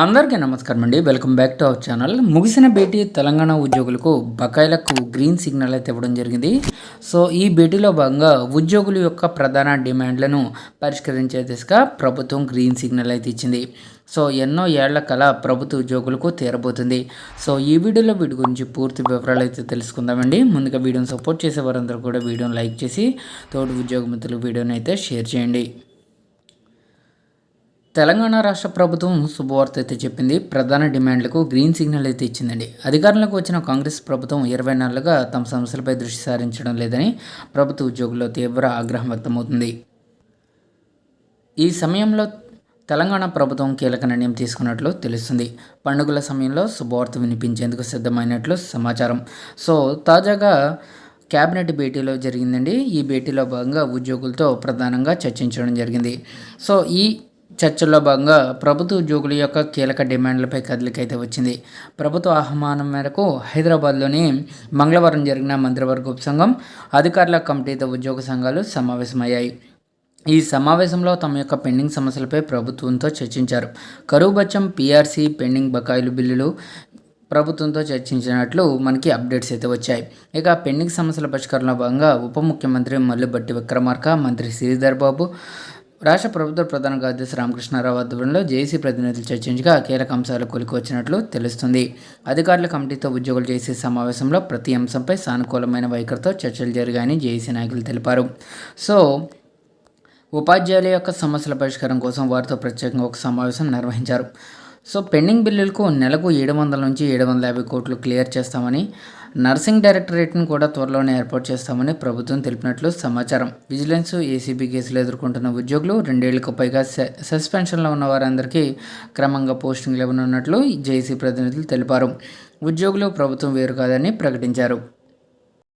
అందరికీ నమస్కారం అండి. Welcome back to our channel. ముగిసిన భేటీ తెలంగాణ ఉద్యోగులకు బకాయిలకు గ్రీన్ సిగ్నల్ అయితే ఇవ్వడం జరిగింది. సో ఈ భేటీలో భాగంగా ఉద్యోగుల యొక్క ప్రధాన డిమాండ్లను పరిష్కరించే దిశగా ప్రభుత్వం గ్రీన్ సిగ్నల్ అయితే ఇచ్చింది. సో ఎన్నో ఏళ్ళ కళ ప్రభుత్వ ఉద్యోగులకు తీరబోతుంది. సో ఈ వీడియోలో వీటి గురించి పూర్తి వివరాలు అయితే తెలుసుకుందామండి. ముందుగా వీడియోని సపోర్ట్ చేసే వారందరూ కూడా వీడియోని లైక్ చేసి తోటి ఉద్యోగ మిత్రులు వీడియోని అయితే షేర్ చేయండి. తెలంగాణ రాష్ట్ర ప్రభుత్వం శుభవార్త అయితే చెప్పింది. ప్రధాన డిమాండ్లకు గ్రీన్ సిగ్నల్ అయితే ఇచ్చిందండి. అధికారంలోకి వచ్చిన కాంగ్రెస్ ప్రభుత్వం ఇరవై నెలలుగా తమ సమస్యలపై దృష్టి సారించడం లేదని ప్రభుత్వ ఉద్యోగుల్లో తీవ్ర ఆగ్రహం వ్యక్తమవుతుంది. ఈ సమయంలో తెలంగాణ ప్రభుత్వం కీలక నిర్ణయం తీసుకున్నట్లు తెలుస్తుంది. పండుగల సమయంలో శుభవార్త వినిపించేందుకు సిద్ధమైనట్లు సమాచారం. సో తాజాగా క్యాబినెట్ భేటీలో జరిగిందండి. ఈ భేటీలో భాగంగా ఉద్యోగులతో ప్రధానంగా చర్చించడం జరిగింది. సో ఈ చర్చల్లో భాగంగా ప్రభుత్వ ఉద్యోగుల యొక్క కీలక డిమాండ్లపై కదలికైతే వచ్చింది. ప్రభుత్వ ఆహ్వానం మేరకు హైదరాబాద్లోని మంగళవారం జరిగిన మంత్రివర్గ ఉపసంఘం అధికారుల కమిటీతో ఉద్యోగ సంఘాలు సమావేశమయ్యాయి. ఈ సమావేశంలో తమ యొక్క పెండింగ్ సమస్యలపై ప్రభుత్వంతో చర్చించారు. కరువు బచ్చం పీఆర్సీ పెండింగ్ బకాయిలు బిల్లులు ప్రభుత్వంతో చర్చించినట్లు మనకి అప్డేట్స్ అయితే వచ్చాయి. ఇక పెండింగ్ సమస్యల పరిష్కారంలో భాగంగా ఉప ముఖ్యమంత్రి మల్లుబట్టి విక్రమార్క మంత్రి శ్రీధర్ బాబు రాష్ట్ర ప్రభుత్వ ప్రధాన కార్యదర్శి రామకృష్ణారావు ఆధ్వర్యంలో జేఏసీ ప్రతినిధులు చర్చించగా కీలక అంశాలు కొలికొచ్చినట్లు తెలుస్తుంది. అధికారుల కమిటీతో ఉద్యోగులు చేసే సమావేశంలో ప్రతి అంశంపై సానుకూలమైన వైఖరితో చర్చలు జరిగాయని జేఏసీ నాయకులు తెలిపారు. సో ఉపాధ్యాయుల యొక్క సమస్యల పరిష్కారం కోసం వారితో ప్రత్యేకంగా ఒక సమావేశం నిర్వహించారు. సో పెండింగ్ బిల్లులకు నెలకు ఏడు వందల నుంచి ఏడు వందల యాభై కోట్లు క్లియర్ చేస్తామని నర్సింగ్ డైరెక్టరేట్ను కూడా త్వరలోనే ఏర్పాటు చేస్తామని ప్రభుత్వం తెలిపినట్లు సమాచారం. విజిలెన్స్ ఏసీబీ కేసులు ఎదుర్కొంటున్న ఉద్యోగులు రెండేళ్ళకు పైగా సస్పెన్షన్లో ఉన్న వారందరికీ క్రమంగా పోస్టింగ్లు ఇవ్వనున్నట్లు జేసీ ప్రతినిధులు తెలిపారు. ఉద్యోగులు ప్రభుత్వం వేరు కాదని ప్రకటించారు.